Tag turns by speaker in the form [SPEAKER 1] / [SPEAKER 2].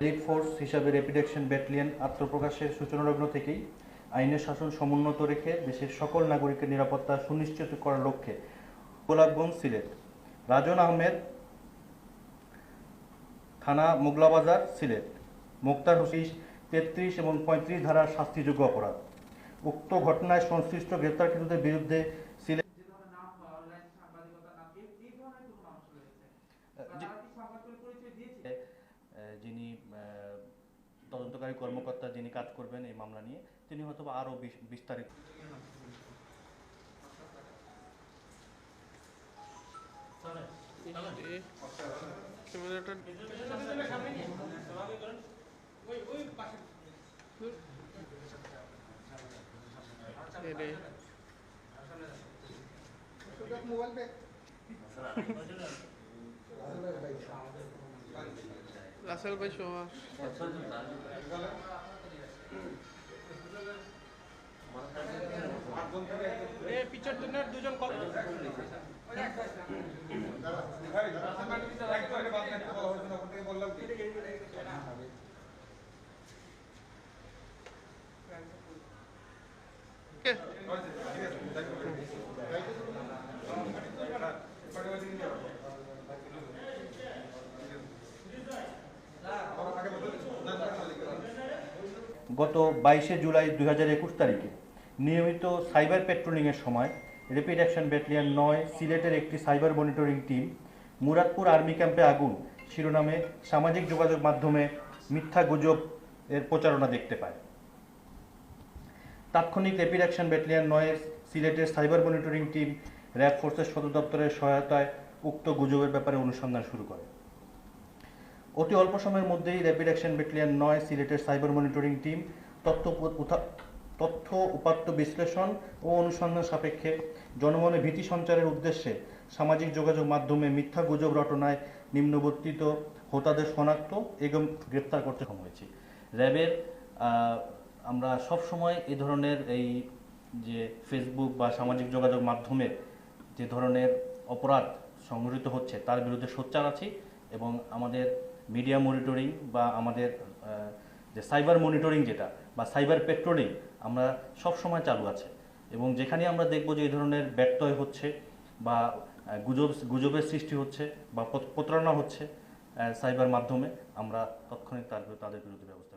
[SPEAKER 1] Red force হিসাবে rapid action battalion আত্মপ্রকাশের সূচনালগ্ন থেকেই আইনের শাসন সমুন্নত রেখে দেশের সকল নাগরিকের নিরাপত্তা সুনিশ্চিত করার লক্ষ্যে গোলাপগঞ্জ সিলেট রাজন আহমেদ থানা মোগলাবাজার সিলেট মোক্তার হোসিস তেত্রিশ এবং পঁয়ত্রিশ ধারার শাস্তিযোগ্য অপরাধ। উক্ত ঘটনায় সংশ্লিষ্ট গ্রেপ্তারকৃতদের বিরুদ্ধে সিলেট
[SPEAKER 2] যে
[SPEAKER 1] যিনি তদন্তকারী কর্মকর্তা যিনি কাজ করবেন এই মামলা নিয়ে তিনি হয়তো আরও বিস- বিস্তারিত
[SPEAKER 3] ক্যামেরাটা এই। রাসেল ভাই সোমা
[SPEAKER 2] পিছর দিনের দুজন কল
[SPEAKER 3] কে?
[SPEAKER 1] গত বাইশে জুলাই দুই হাজার একুশ তারিখে নিয়মিত সাইবার পেট্রোলিংয়ের সময় র্যাপিড অ্যাকশন ব্যাটালিয়ন নয়, সিলেটের একটি cyber monitoring team Muradpur army ক্যাম্পে আগুন, শিরোনামে সামাজিক যোগাযোগ মাধ্যমে মিথ্যা গুজব এর প্রচারণা দেখতে পায়। তাৎক্ষণিক র্যাপিড অ্যাকশন ব্যাটালিয়ন নয়ের সিলেটের সাইবার মনিটরিং টিম র্যাব ফোর্সের সদর দপ্তরের সহায়তায় উক্ত গুজবের ব্যাপারে অনুসন্ধান শুরু করে। অতি অল্প সময়ের মধ্যেই র্যাপিড অ্যাকশন ব্যাটালিয়ন নয় সিলেটের সাইবার মনিটরিং টিম তথ্য তথ্য উপাত্ত বিশ্লেষণ ও অনুসন্ধান সাপেক্ষে জনমনে ভীতি সঞ্চারের উদ্দেশ্যে সামাজিক যোগাযোগ মাধ্যমে মিথ্যা গুজব রটনায় নিম্নবর্তিত হোতাদের শনাক্ত এবং গ্রেপ্তার করতে সক্ষম হয়েছি। র্যাবের আমরা সব সময় এই ধরনের এই যে ফেসবুক বা সামাজিক যোগাযোগ মাধ্যমে যে ধরনের অপরাধ সংঘটিত হচ্ছে তার বিরুদ্ধে সোচ্চার আছি এবং আমাদের মিডিয়া মনিটরিং বা আমাদের যে সাইবার মনিটরিং যেটা বা সাইবার পেট্রোলিং আমরা সব সময় চালু আছে। এবং যেখানে আমরা দেখব যে এই ধরনের ব্যত্যয় হচ্ছে বা গুজব, গুজবের সৃষ্টি হচ্ছে বা প্রতারণা হচ্ছে সাইবার মাধ্যমে, আমরা তৎক্ষণিক তার, তাদের বিরুদ্ধে ব্যবস্থা